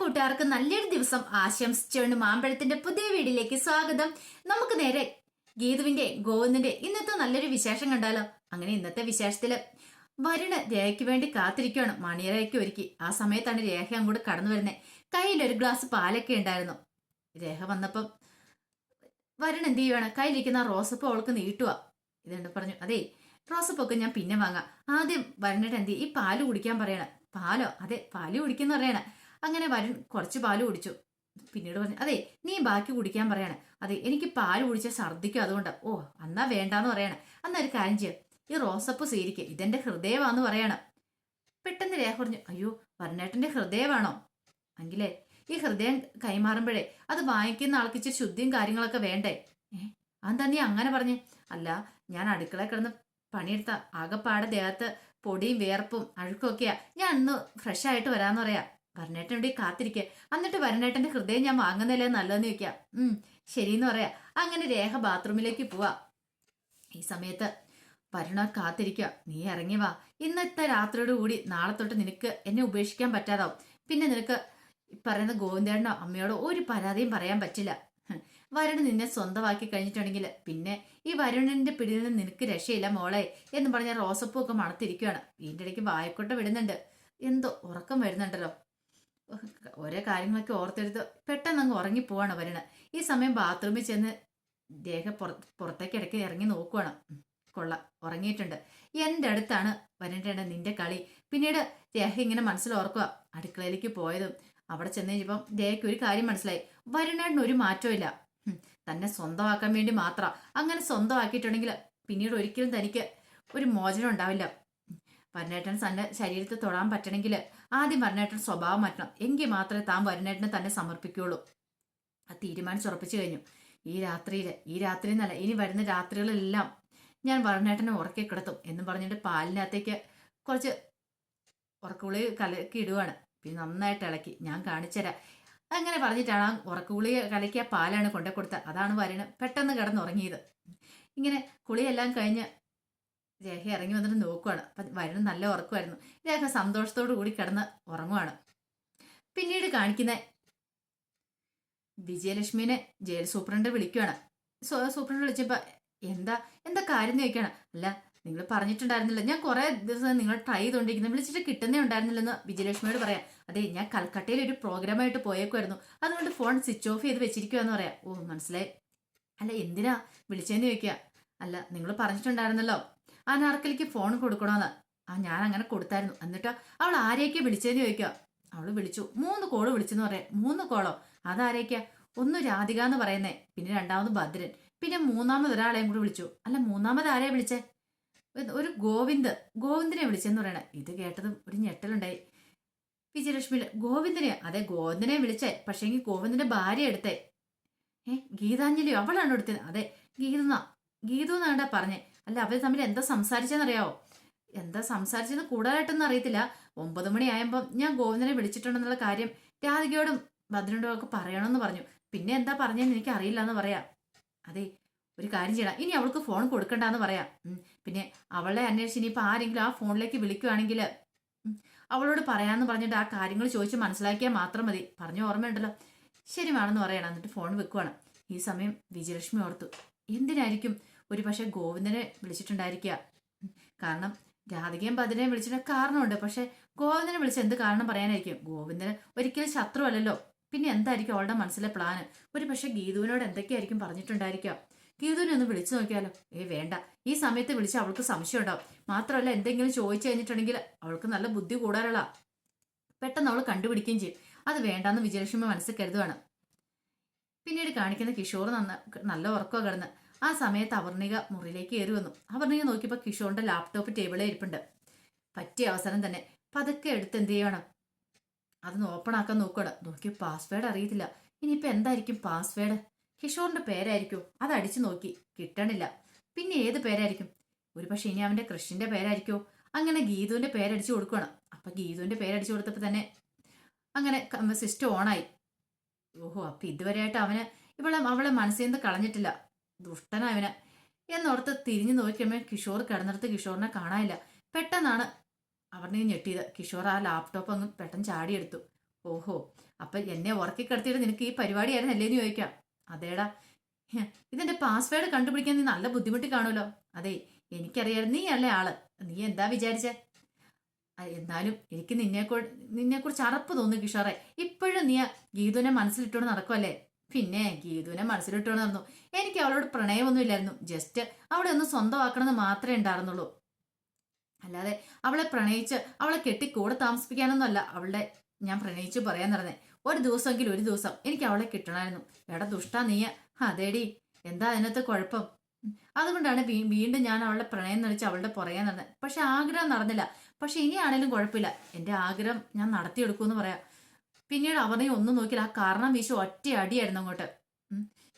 കൂട്ടുകാർക്ക് നല്ലൊരു ദിവസം ആശംസിച്ചുകൊണ്ട് മാമ്പഴത്തിന്റെ പുതിയ വീഡിയോയിലേക്ക് സ്വാഗതം. നമുക്ക് നേരെ ഗീതുവിന്റെ ഗോവിന്ദന്റെ ഇന്നത്തെ നല്ലൊരു വിശേഷം കണ്ടാലോ? അങ്ങനെ ഇന്നത്തെ വിശേഷത്തിൽ വരുണ് രേഖയ്ക്ക് വേണ്ടി കാത്തിരിക്കുകയാണ് മണിയറയ്ക്ക് ഒരുക്കി. ആ സമയത്താണ് രേഖ അങ്ങോട്ട് കടന്നു വരുന്നത് കയ്യിൽ ഒരു ഗ്ലാസ് പാലൊക്കെ ഉണ്ടായിരുന്നു. രേഖ വന്നപ്പം വരുൺ എന്ത് ചെയ്യുവാണ്? കയ്യിലിരിക്കുന്ന റോസപ്പ് അവൾക്ക് നീട്ടുക ഇതുണ്ട് പറഞ്ഞു? അതെ റോസപ്പൊക്കെ ഞാൻ പിന്നെ വാങ്ങാം. ആദ്യം വരുണിട്ട് എന്ത് ഈ പാൽ കുടിക്കാൻ പറയണം. പാലോ? അതെ പാൽ കുടിക്കുന്ന പറയണ. അങ്ങനെ വരുൺ കുറച്ച് പാൽ കുടിച്ചു. പിന്നീട് പറഞ്ഞു അതെ നീ ബാക്കി കുടിക്കാൻ പറയണേ. അതെ എനിക്ക് പാൽ കുടിച്ചാൽ ഛർദ്ദിക്കും അതുകൊണ്ട്. ഓ എന്നാ വേണ്ടാന്ന് പറയണേ. എന്നാ ഒരു കാര്യം ചെയ്യാം. ഈ റോസപ്പ് സ്വീകരിക്കുക ഇതെന്റെ ഹൃദയമാന്ന് പറയണം. പെട്ടെന്ന് രേഖ പറഞ്ഞു അയ്യോ വരണേട്ടന്റെ ഹൃദയമാണോ? എങ്കിലേ ഈ ഹൃദയം കൈമാറുമ്പോഴേ അത് വാങ്ങിക്കുന്ന ആൾക്ക് ഇച്ചിരി ശുദ്ധിയും കാര്യങ്ങളൊക്കെ വേണ്ടേ? ഏഹ് അതെന്താ നീ അങ്ങനെ പറഞ്ഞു? അല്ല ഞാൻ അടുക്കള കിടന്ന് പണിയെടുത്ത ആകെപ്പാടെ ദേഹത്ത് പൊടിയും വിയർപ്പും അഴുക്കും ഒക്കെയാ. ഞാൻ ഇന്ന് ഫ്രഷ് ആയിട്ട് വരാന്ന് പറയാ. വരണേട്ടൻ ഇവിടെ കാത്തിരിക്കുക എന്നിട്ട് വരണേട്ടന്റെ ഹൃദയം ഞാൻ വാങ്ങുന്നില്ലേ നല്ലതെന്ന് ചോദിക്കാം. ഉം ശരിയെന്ന് പറയാ. അങ്ങനെ രേഖ ബാത്റൂമിലേക്ക് പോവാ. ഈ സമയത്ത് വരുണ കാത്തിരിക്കുക നീ ഇറങ്ങി വാ. ഇന്നത്തെ രാത്രിയോട് കൂടി നാളെ തൊട്ട് നിനക്ക് എന്നെ ഉപേക്ഷിക്കാൻ പറ്റാതാവും. പിന്നെ നിനക്ക് പറയുന്ന ഗോവിന്ദേണ്ണോ അമ്മയോടോ ഒരു പരാതിയും പറയാൻ പറ്റില്ല. വരുണ് നിന്നെ സ്വന്തമാക്കി കഴിഞ്ഞിട്ടുണ്ടെങ്കിൽ പിന്നെ ഈ വരുണന്റെ പിടിയിൽ നിന്ന് നിനക്ക് രക്ഷയില്ല മോളെ എന്ന് പറഞ്ഞ റോസപ്പൂ ഒക്കെ മണത്തിരിക്കുകയാണ് വീടിന്റെ ഇടയ്ക്ക് വായക്കൊട്ട വിടുന്നുണ്ട്. എന്തോ ഉറക്കം വരുന്നുണ്ടല്ലോ. ഓരോ കാര്യങ്ങളൊക്കെ ഓർത്തെടുത്ത് പെട്ടെന്ന് അങ്ങ് ഉറങ്ങിപ്പോവാണ് വരണ. ഈ സമയം ബാത്റൂമിൽ ചെന്ന് ദേഹ പുറ പുറത്തേക്ക് ഇടയ്ക്ക് ഇറങ്ങി നോക്കുവാണ്. കൊള്ള. ഉറങ്ങിയിട്ടുണ്ട്. എന്റെ അടുത്താണ് വരേണ്ടത് നിന്റെ കളി. പിന്നീട് ദേഹ ഇങ്ങനെ മനസ്സിൽ ഓർക്കുക. അടുക്കളയിലേക്ക് പോയതും അവിടെ ചെന്ന് കഴിഞ്ഞപ്പം ദേഹയ്ക്ക് ഒരു കാര്യം മനസ്സിലായി. വരുണേടിന് ഒരു മാറ്റവും ഇല്ല. തന്നെ സ്വന്തമാക്കാൻ വേണ്ടി മാത്രം. അങ്ങനെ സ്വന്തമാക്കിയിട്ടുണ്ടെങ്കിൽ പിന്നീട് ഒരിക്കലും തനിക്ക് ഒരു മോചനം ഉണ്ടാവില്ല. വരണേട്ടൻ തന്റെ ശരീരത്തിൽ തൊടാൻ പറ്റണമെങ്കിൽ ആദ്യം വരണേട്ടൻ സ്വഭാവം മാറ്റണം. എങ്കിൽ മാത്രമേ താൻ വരണേട്ടനെ തന്നെ സമർപ്പിക്കുകയുള്ളൂ. ആ തീരുമാനിച്ചുറപ്പിച്ചു കഴിഞ്ഞു. ഈ രാത്രിയിൽ ഈ രാത്രി എന്നല്ല ഇനി വരുന്ന രാത്രികളെല്ലാം ഞാൻ വരണേട്ടനെ ഉറക്കി കിടത്തും എന്ന് പറഞ്ഞിട്ട് പാലിനകത്തേക്ക് കുറച്ച് ഉറക്കുളി കലക്കി ഇടുവാണ്. പിന്നെ നന്നായിട്ട് ഇളക്കി. ഞാൻ കാണിച്ചുതരാം അങ്ങനെ പറഞ്ഞിട്ടാണ് ആ ഉറക്കുകുളി കലക്കിയ പാലാണ് കൊണ്ടു കൊടുത്തത്. അതാണ് വരണ് പെട്ടെന്ന് കിടന്നുറങ്ങിയത്. ഇങ്ങനെ കുളിയെല്ലാം കഴിഞ്ഞ് രേഖ ഇറങ്ങി വന്നിട്ട് നോക്കുവാണ്. അപ്പം വരുണ് നല്ല ഉറക്കമായിരുന്നു. രേഖ സന്തോഷത്തോടു കൂടി കിടന്ന് ഉറങ്ങുവാണ്. പിന്നീട് കാണിക്കുന്ന വിജയലക്ഷ്മിനെ ജയിൽ സൂപ്രണ്ട് വിളിക്കുവാണ്. സൂപ്രണ്ട് വിളിച്ചപ്പോൾ എന്താ എന്താ കാര്യം? ചോദിക്കുകയാണ് അല്ല നിങ്ങൾ പറഞ്ഞിട്ടുണ്ടായിരുന്നില്ല. ഞാൻ കുറേ ദിവസം നിങ്ങൾ ട്രൈ ചെയ്തുകൊണ്ടിരിക്കുന്നത് വിളിച്ചിട്ട് കിട്ടുന്നേ ഉണ്ടായിരുന്നില്ലെന്ന് വിജയലക്ഷ്മിയോട് പറയാം. അതെ ഞാൻ കൽക്കട്ടയിൽ ഒരു പ്രോഗ്രാമായിട്ട് പോയേക്കുമായിരുന്നു അതുകൊണ്ട് ഫോൺ സ്വിച്ച് ഓഫ് ചെയ്ത് വെച്ചിരിക്കുകയെന്ന് പറയാം. ഓ മനസ്സിലായി. അല്ല എന്തിനാ വിളിച്ചതെന്ന് ചോദിക്കുക അല്ല നിങ്ങൾ പറഞ്ഞിട്ടുണ്ടായിരുന്നല്ലോ. അനാർക്കലിക്ക് ഫോൺ കൊടുക്കണമെന്ന് ആ ഞാൻ അങ്ങനെ കൊടുത്തായിരുന്നു. എന്നിട്ട് അവൾ ആരെയൊക്കെ വിളിച്ചതെന്ന് ചോദിക്കുക അവൾ വിളിച്ചു. മൂന്ന് കോൾ വിളിച്ചെന്ന് പറയാം മൂന്ന് കോളോ അതാരേക്കാ? ഒന്ന് രാധിക എന്ന് പറയുന്നേ. പിന്നെ രണ്ടാമത് ഭദ്രൻ. പിന്നെ മൂന്നാമത് ഒരാളെയും കൂടി വിളിച്ചു. അല്ല മൂന്നാമത് ആരെയാ വിളിച്ചേ? ഒരു- ഒരു ഗോവിന്ദ്. ഗോവിന്ദിനെ വിളിച്ചെന്ന് പറയണേ. ഇത് കേട്ടതും ഒരു ഞെട്ടലുണ്ടായി. വിജയലക്ഷ്മി ഗോവിന്ദനെ. അതെ ഗോവിന്ദനെ വിളിച്ചേ. പക്ഷേങ്കിൽ ഗോവിന്ദന്റെ ഭാര്യ എടുത്തേ. ഏ ഗീതാഞ്ജലിയോ? അവളാണ് എടുത്തത്? അതെ ഗീതുന്ന ഗീതു എന്നാണ്ടാ പറഞ്ഞേ. അല്ല അവർ തമ്മിൽ എന്താ സംസാരിച്ചെന്നറിയാവോ? എന്താ സംസാരിച്ചെന്ന് കൂടുതലായിട്ടൊന്നും അറിയത്തില്ല. ഒമ്പത് മണിയായപ്പോൾ ഞാൻ ഗോവിന്ദനെ വിളിച്ചിട്ടുണ്ടെന്നുള്ള കാര്യം രാധികയോടും ഭദ്രനോടും ഒക്കെ പറയണമെന്ന് പറഞ്ഞു. പിന്നെ എന്താ പറഞ്ഞതെന്ന് എനിക്ക് അറിയില്ല എന്ന് പറയാം. അതെ ഒരു കാര്യം ചെയ്യണം. ഇനി അവൾക്ക് ഫോൺ കൊടുക്കണ്ടെന്ന് പറയാം. പിന്നെ അവളെ അന്വേഷിച്ച് ഇനിയിപ്പോൾ ആരെങ്കിലും ആ ഫോണിലേക്ക് വിളിക്കുവാണെങ്കിൽ അവളോട് പറയാമെന്ന് പറഞ്ഞിട്ട് ആ കാര്യങ്ങൾ ചോദിച്ച് മനസ്സിലാക്കിയാൽ മാത്രം മതി. പറഞ്ഞ ഓർമ്മയുണ്ടല്ലോ. ശരി വേണമെന്ന് പറയണം. എന്നിട്ട് ഫോൺ വെക്കുവാണ്. ഈ സമയം വിജയലക്ഷ്മി ഓർത്തു. എന്തിനായിരിക്കും ഒരു പക്ഷെ ഗോവിന്ദനെ വിളിച്ചിട്ടുണ്ടായിരിക്കുക. കാരണം രാധികയും ഭദ്രനെയും വിളിച്ചിട്ട് കാരണമുണ്ട്. പക്ഷെ ഗോവിന്ദനെ വിളിച്ച് എന്ത് കാരണം പറയാനായിരിക്കും? ഗോവിന്ദന് ഒരിക്കലും ശത്രു അല്ലല്ലോ പിന്നെ എന്തായിരിക്കും അവളുടെ മനസ്സിലെ പ്ലാന് ഒരു പക്ഷെ ഗീതുവിനോട് എന്തൊക്കെയായിരിക്കും പറഞ്ഞിട്ടുണ്ടായിരിക്കാം ഗീതുവിനെ ഒന്ന് വിളിച്ചു നോക്കിയാലോ? ഏ വേണ്ട. ഈ സമയത്ത് വിളിച്ച് അവൾക്ക് സംശയം ഉണ്ടാവും. മാത്രമല്ല എന്തെങ്കിലും ചോദിച്ചു കഴിഞ്ഞിട്ടുണ്ടെങ്കിൽ അവൾക്ക് നല്ല ബുദ്ധി കൂടാനുള്ള പെട്ടെന്ന് അവൾ കണ്ടുപിടിക്കുകയും ചെയ്യും. അത് വേണ്ടാന്ന് വിജയലക്ഷ്മി മനസ്സിൽ കരുതുവാണ്. പിന്നീട് കാണിക്കുന്ന കിഷോർ നന്ന നല്ല ഉറക്കമാണ് കിടന്ന്. ആ സമയത്ത് അവർണിക മുറിയിലേക്ക് കയറി വന്നു. അവർണിക നോക്കിയപ്പോൾ കിഷോറിന്റെ ലാപ്ടോപ്പ് ടേബിളിൽ ഇരിപ്പുണ്ട്. പറ്റിയ അവസരം തന്നെ. പതുക്കെ എടുത്ത് എന്ത് ചെയ്യണം? അതൊന്ന് ഓപ്പൺ ആക്കാൻ നോക്കണം നോക്കി പാസ്വേഡ് അറിയത്തില്ല. ഇനിയിപ്പോൾ എന്തായിരിക്കും പാസ്വേഡ് കിഷോറിന്റെ പേരായിരിക്കും? അത് അടിച്ചു നോക്കി. കിട്ടണില്ല. പിന്നെ ഏത് പേരായിരിക്കും? ഒരു പക്ഷെ ഇനി അവന്റെ കൃഷിന്റെ പേരായിരിക്കും? അങ്ങനെ ഗീതുവിന്റെ പേരടിച്ചു കൊടുക്കണം അപ്പൊ ഗീതുവിന്റെ പേരടിച്ചു കൊടുത്തപ്പോ തന്നെ അങ്ങനെ സിസ്റ്റം ഓണായി ഓഹോ അപ്പൊ ഇതുവരെയായിട്ട് അവന് ഇവളെ അവളെ മനസ്സിൽ നിന്ന് കളഞ്ഞിട്ടില്ല. ദുഷ്ടനാ അവന് എന്നോർത്ത് തിരിഞ്ഞു നോക്കിയമ്മേ കിഷോർ കിടന്നിടത്ത് കിഷോറിനെ കാണാനില്ല. പെട്ടെന്നാണ് അവരുടെ ഞെട്ടിയത്. കിഷോർ ആ ലാപ്ടോപ്പ് അങ്ങ് പെട്ടെന്ന് ചാടിയെടുത്തു. ഓഹോ അപ്പൊ എന്നെ ഉറക്കി കിടത്തിയിട്ട് നിനക്ക് ഈ പരിപാടിയായിരുന്നു അല്ലേന്ന് ചോദിക്കാം. അതേടാ. ഇതെന്റെ പാസ്വേഡ് കണ്ടുപിടിക്കാൻ നീ നല്ല ബുദ്ധിമുട്ടി കാണുമല്ലോ. അതെ എനിക്കറിയാം നീ അല്ലേ ആൾ. നീ എന്താ വിചാരിച്ച? എന്നാലും എനിക്ക് നിന്നെ നിന്നെ കുറിച്ച് അറപ്പ് തോന്നുന്നു കിഷോറെ. ഇപ്പോഴും നീ ഗീതുവിനെ മനസ്സിലിട്ടോണ്ട് നടക്കുമല്ലേ പിന്നെ ഗീതുവിനെ മനസ്സിലിട്ടോണ്ട് നടന്നു. എനിക്ക് അവളോട് പ്രണയമൊന്നും ഇല്ലായിരുന്നു ജസ്റ്റ് അവളെ ഒന്ന് സ്വന്തമാക്കണമെന്ന് മാത്രമേ ഉണ്ടായിരുന്നുള്ളൂ. അല്ലാതെ അവളെ പ്രണയിച്ച് അവളെ കെട്ടി കൂടെ താമസിപ്പിക്കാനൊന്നും അല്ല അവളുടെ ഞാൻ പ്രണയിച്ചു പറയാൻ നടന്നേ. ഒരു ദിവസമെങ്കിലും ഒരു ദിവസം എനിക്ക് അവളെ കിട്ടണമായിരുന്നു. എടാ ദുഷ്ട നീയ. അതേടി. എന്താ അതിനകത്ത് കുഴപ്പം. അതുകൊണ്ടാണ് വീണ്ടും ഞാൻ അവളുടെ പ്രണയം നടിച്ച് അവളുടെ പുറകെ നടന്നത് പക്ഷെ ആഗ്രഹം നടന്നില്ല. പക്ഷെ ഇനിയാണേലും കുഴപ്പമില്ല. എന്റെ ആഗ്രഹം ഞാൻ നടത്തിയെടുക്കുമെന്ന് പറയാം. പിന്നീട് അവനെ ഒന്നും നോക്കില്ല ആ കാരണം വീശു ഒറ്റ അടിയായിരുന്നു അങ്ങോട്ട്.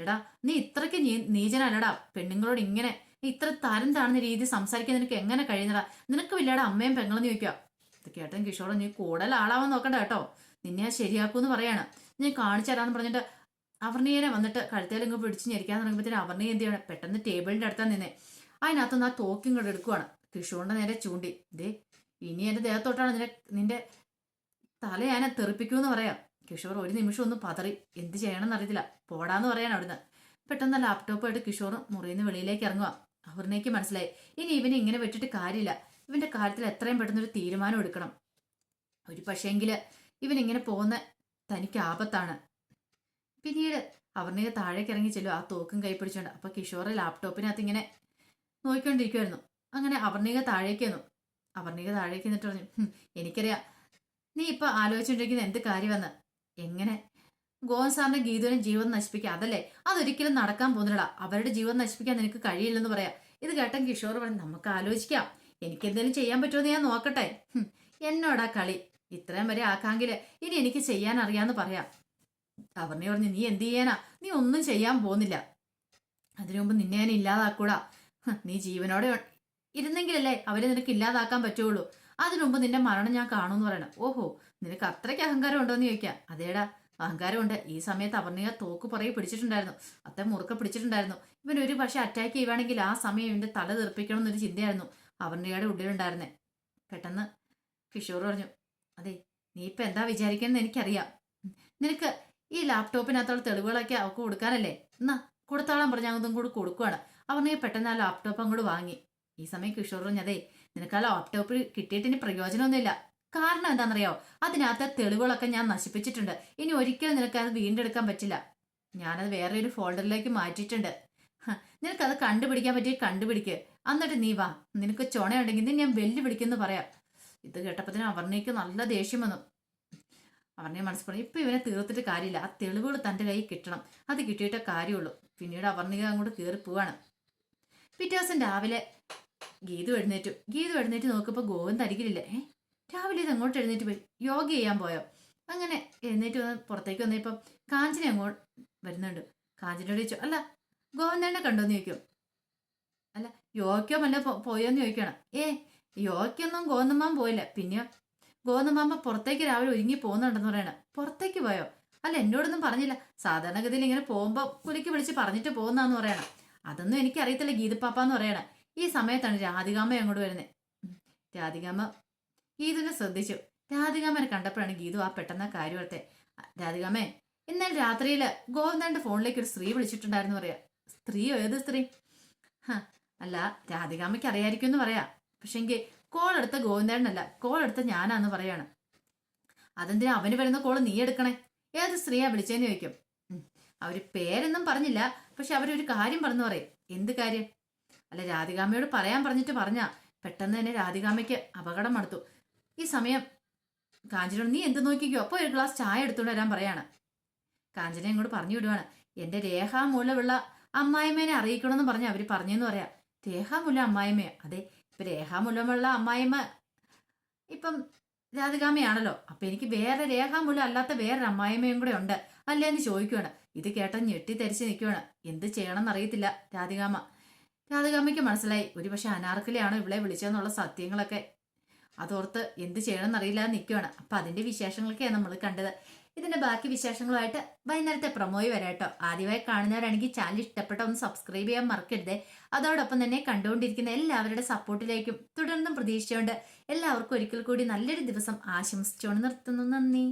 എടാ നീ ഇത്രയ്ക്ക് നീചനല്ലടാ. പെണ്ണുങ്ങളോട് ഇങ്ങനെ ഇത്ര തരം താഴ്ന്ന രീതി സംസാരിക്കാൻ നിനക്ക് എങ്ങനെ കഴിയുന്നടാ? നിനക്ക് വില്ലാടെ അമ്മയും പെങ്ങളും ചോദിക്കുക. ഇത് കേട്ടൻ കിഷോടെ നീ കൂടുതൽ ആളാവാൻ നോക്കണ്ട കേട്ടോ. നിന്നെ ശരിയാക്കൂന്ന് പറയാണ്. ഞാൻ കാണിച്ചു തരാന്ന് പറഞ്ഞിട്ട് അവർണീയനെ വന്നിട്ട് കഴുത്തേലും ഇങ്ങ് പിടിച്ച് ഞെരിക്കാൻ തുടങ്ങുമ്പോഴത്തേന് അവർണീയ എന്ത് ചെയ്യണം? പെട്ടെന്ന് ടേബിളിന്റെ അടുത്താ നിന്നെ. അതിനകത്തുനിന്ന് ആ തോക്കും കൂടെ എടുക്കുവാണ്. കിഷോറിന്റെ നേരെ ചൂണ്ടി. ദേ ഇനി എന്റെ ദേഹത്തോട്ടാണ് നിന്റെ നിന്റെ തല ഞാൻ തെറിപ്പിക്കൂന്ന് പറയാം. കിഷോർ ഒരു നിമിഷം ഒന്ന് പതറി. എന്ത് ചെയ്യണമെന്ന് അറിയത്തില്ല. പോടാന്ന് പറയാൻ അവിടുന്ന്. പെട്ടെന്ന് ലാപ്ടോപ്പ് ആയിട്ട് കിഷോർ മുറിയിൽ നിന്ന് വെളിയിലേക്ക് ഇറങ്ങുക അവർണയ്ക്ക് മനസ്സിലായി. ഇനി ഇവനെ ഇങ്ങനെ വിട്ടിട്ട് കാര്യമില്ല. ഇവന്റെ കാര്യത്തിൽ എത്രയും പെട്ടെന്ന് ഒരു തീരുമാനം എടുക്കണം. ഒരു പക്ഷേങ്കിൽ ഇവൻ ഇങ്ങനെ പോകുന്ന തനിക്ക് ആപത്താണ്. പിന്നീട് അവർണിക താഴേക്ക് ഇറങ്ങി ചെല്ലും ആ തോക്കും കൈ പിടിച്ചോണ്ട്. അപ്പൊ കിഷോർ ലാപ്ടോപ്പിനകത്ത് ഇങ്ങനെ നോക്കിക്കൊണ്ടിരിക്കുമായിരുന്നു അങ്ങനെ അവർണീക താഴേക്ക് വന്നു അവർണിക താഴേക്ക് എന്നിട്ട് പറഞ്ഞു എനിക്കറിയാം. നീ ഇപ്പൊ ആലോചിച്ചുകൊണ്ടിരിക്കുന്ന എന്ത് കാര്യമെന്ന്? എങ്ങനെ? ഗോവൻ സാറിന്റെ ഗീതുവിനെ ജീവൻ നശിപ്പിക്കുക അതല്ലേ? അതൊരിക്കലും നടക്കാൻ പോകുന്നില്ല അവരുടെ ജീവൻ നശിപ്പിക്കാൻ നിനക്ക് കഴിയില്ലെന്ന് പറയാം. ഇത് കേട്ടൻ കിഷോർ പറഞ്ഞു നമുക്ക് ആലോചിക്കാം. എനിക്ക് എന്തെങ്കിലും ചെയ്യാൻ പറ്റുമോ ഞാൻ നോക്കട്ടെ. എന്നോടാ കളി? ഇത്രയും വരെ ആക്കാങ്കിൽ ഇനി എനിക്ക് ചെയ്യാൻ അറിയാന്ന് പറയാം. അവർണി പറഞ്ഞു നീ എന്ത് ചെയ്യാനാ? നീ ഒന്നും ചെയ്യാൻ പോകുന്നില്ല. അതിനു മുമ്പ് നിന്നെ ഞാൻ ഇല്ലാതാക്കൂടാ. നീ ജീവനോടെ ഇരുന്നെങ്കിലല്ലേ അവരെ നിനക്ക് ഇല്ലാതാക്കാൻ പറ്റുള്ളൂ. അതിനു മുമ്പ് നിന്റെ മരണം ഞാൻ കാണുമെന്ന് പറയണം. ഓഹോ നിനക്ക് അത്രയ്ക്ക് അഹങ്കാരം ഉണ്ടോന്ന് ചോദിക്കാം. അതേടാ അഹങ്കാരമുണ്ട്. ഈ സമയത്ത് അവർണിക തോക്ക് പുറകെ പിടിച്ചിട്ടുണ്ടായിരുന്നു. അത്ര മുറുക്ക പിടിച്ചിട്ടുണ്ടായിരുന്നു. ഇവൻ ഒരു പക്ഷെ അറ്റാക്ക് ചെയ്യുവാണെങ്കിൽ ആ സമയം ഇവന്റെ തല തെറിപ്പിക്കണം എന്നൊരു ചിന്തയായിരുന്നു അവർണികയുടെ ഉള്ളിലുണ്ടായിരുന്നേ. പെട്ടെന്ന് കിഷോർ പറഞ്ഞു അതെ നീ ഇപ്പൊ എന്താ വിചാരിക്കണമെന്ന് എനിക്കറിയാം. നിനക്ക് ഈ ലാപ്ടോപ്പിനകത്തുള്ള തെളിവുകളൊക്കെ അവൾക്ക് കൊടുക്കാനല്ലേ? എന്നാ കൊടുത്താളാൻ പറഞ്ഞ അതും കൂടി കൊടുക്കുവാണ്. അവനെ പെട്ടെന്ന് ആ ലാപ്ടോപ്പ് അങ്ങോട്ട് വാങ്ങി. ഈ സമയം കിഷോർ പറഞ്ഞു അതെ നിനക്ക് ആ ലാപ്ടോപ്പ് കിട്ടിയിട്ട് ഇനി പ്രയോജനമൊന്നുമില്ല. കാരണം എന്താണെന്നറിയോ? അതിനകത്തെ തെളിവുകളൊക്കെ ഞാൻ നശിപ്പിച്ചിട്ടുണ്ട്. ഇനി ഒരിക്കലും നിനക്ക് അത് വീണ്ടെടുക്കാൻ പറ്റില്ല. ഞാനത് വേറെ ഒരു ഫോൾഡറിലേക്ക് മാറ്റിയിട്ടുണ്ട്. നിനക്കത് കണ്ടുപിടിക്കാൻ പറ്റിയ കണ്ടുപിടിക്ക്. എന്നിട്ട് നീ വാ. നിനക്ക് ചുണയുണ്ടെങ്കിൽ നിന്നെ ഞാൻ വെല്ലുവിളിക്കുന്നു പറയാം. ഇത് കേട്ടപ്പത്തിന് അവർണയ്ക്ക് നല്ല ദേഷ്യം വന്നു. അവർണയെ മനസ്സ് പറഞ്ഞു ഇപ്പൊ ഇവനെ തീർത്തിട്ട് കാര്യമില്ല. ആ തെളിവുകൾ തന്റെ കയ്യിൽ കിട്ടണം. അത് കിട്ടിയിട്ടേ കാര്യമുള്ളൂ. പിന്നീട് അവർണിക അങ്ങോട്ട് കയറി പോവാണ്. പിറ്റേ ദിവസം രാവിലെ ഗീതു എഴുന്നേറ്റു. ഗീതു എഴുന്നേറ്റ് നോക്കുമ്പോൾ ഗോവിന്ദ് അരികിലില്ല. ഏ രാവിലെ ഇത് അങ്ങോട്ട് എഴുന്നേറ്റ് പോയി. യോഗ ചെയ്യാൻ പോയോ? അങ്ങനെ എഴുന്നേറ്റ് വന്ന് പുറത്തേക്ക് വന്നപ്പം കാഞ്ചന അങ്ങോട്ട് വരുന്നുണ്ട്. കാഞ്ചനോട് ചോദിച്ചു അല്ല ഗോവിന്ദനെ കണ്ടോന്ന് ചോദിക്കും. അല്ല യോഗയ്ക്കോ വല്ല പോയോന്ന് ചോദിക്കണം ഏ യോഗയ്ക്കൊന്നും ഗോവിന്ദമാൻ പോയില്ല. പിന്നെ ഗോവിന്ദമാമ്പ പുറത്തേക്ക് രാവിലെ ഒരുങ്ങി പോകുന്നുണ്ടെന്ന് പറയണം. പുറത്തേക്ക് പോയോ? അല്ല എന്നോടൊന്നും പറഞ്ഞില്ല. സാധാരണഗതിയിൽ ഇങ്ങനെ പോകുമ്പോൾ കുലിക്ക് വിളിച്ച് പറഞ്ഞിട്ട് പോകുന്നാന്ന് പറയണം. അതൊന്നും എനിക്കറിയത്തില്ല ഗീതപ്പാപ്പ എന്ന് പറയണം. ഈ സമയത്താണ് രാധികാമ്മ അങ്ങോട്ട് വരുന്നത് രാധികാമ്മ ഗീതുവിനെ ശ്രദ്ധിച്ചു. രാധികാമ്മനെ കണ്ടപ്പോഴാണ് ഗീതു ആ പെട്ടെന്ന് കാര്യം ഓർത്തെ. രാധികാമ്മേ ഇന്നലെ രാത്രിയിൽ ഗോവിന്ദന്റെ ഫോണിലേക്ക് ഒരു സ്ത്രീ വിളിച്ചിട്ടുണ്ടായിരുന്നു പറയാ. സ്ത്രീയോ ഏത് സ്ത്രീ? അല്ല രാധികാമ്മയ്ക്ക് അറിയായിരിക്കും എന്ന് പറയാ. പക്ഷെങ്കിൽ കോൾ എടുത്ത ഗോവിന്ദേണ്ണല്ല കോൾ എടുത്ത ഞാനാന്ന് പറയാണ്. അതെന്തിനാ അവന് വരുന്ന കോൾ നീ എടുക്കണേ? ഏത് സ്ത്രീയാ വിളിച്ചേന്ന് ചോദിക്കും. അവർ പേരൊന്നും പറഞ്ഞില്ല പക്ഷെ അവരൊരു കാര്യം പറഞ്ഞു പറയും. എന്ത് കാര്യം? അല്ല രാധികാമ്മയോട് പറയാൻ പറഞ്ഞിട്ട് പറഞ്ഞ. പെട്ടെന്ന് തന്നെ രാധികാമ്മയ്ക്ക് അപകടം നടത്തു ഈ സമയം കാഞ്ചനോട് നീ എന്ത് നോക്കിക്കോ? അപ്പോൾ ഒരു ഗ്ലാസ് ചായ എടുത്തുകൊണ്ട് വരാൻ പറയാണ്. കാഞ്ചന ഇങ്ങോട്ട് പറഞ്ഞു വിടുവാണ്. എന്റെ രേഖാമൂലമുള്ള അമ്മായിമ്മേനെ അറിയിക്കണമെന്ന് പറഞ്ഞ് അവർ പറഞ്ഞെന്ന് പറയാം. രേഖാമൂല അമ്മായിമ്മയോ അതെ ഇപ്പം രേഖാമൂലമുള്ള അമ്മായിമ്മ ഇപ്പം രാധികാമയാണല്ലോ അപ്പം എനിക്ക് വേറെ രേഖാമൂലം അല്ലാത്ത വേറൊരു അമ്മായിമ്മയും കൂടെ ഉണ്ട്. അല്ലേ എന്ന് ചോദിക്കുവാണ്. ഇത് കേട്ട ഞെട്ടി തരിച്ച് നിൽക്കുവാണ് എന്ത് ചെയ്യണമെന്ന് അറിയത്തില്ല രാധികാമ്മ. രാധികാമ്മയ്ക്ക് മനസ്സിലായി. ഒരുപക്ഷെ അനാർക്കലിയാണോ ഇവളെ വിളിച്ചതെന്നുള്ള സത്യങ്ങളൊക്കെ. അതോർത്ത് എന്ത് ചെയ്യണമെന്ന് അറിയില്ല നിൽക്കുവാണ് അപ്പൊ അതിന്റെ വിശേഷങ്ങളൊക്കെയാണ് നമ്മൾ കണ്ടത്. ഇതിന്റെ ബാക്കി വിശേഷങ്ങളുമായിട്ട് വൈകുന്നേരത്തെ പ്രൊമോയി വരാട്ടോ. ആദ്യമായി കാണുന്നവരാണെങ്കിൽ ചാനൽ ഇഷ്ടപ്പെട്ട ഒന്ന് സബ്സ്ക്രൈബ് ചെയ്യാൻ മറക്കരുത്. അതോടൊപ്പം തന്നെ കണ്ടുകൊണ്ടിരിക്കുന്ന എല്ലാവരുടെ സപ്പോർട്ടിലേക്കും തുടർന്നും പ്രതീക്ഷിച്ചുകൊണ്ട് എല്ലാവർക്കും ഒരിക്കൽ കൂടി നല്ലൊരു ദിവസം ആശംസിച്ചുകൊണ്ട് നിർത്തുന്നു. നന്ദി.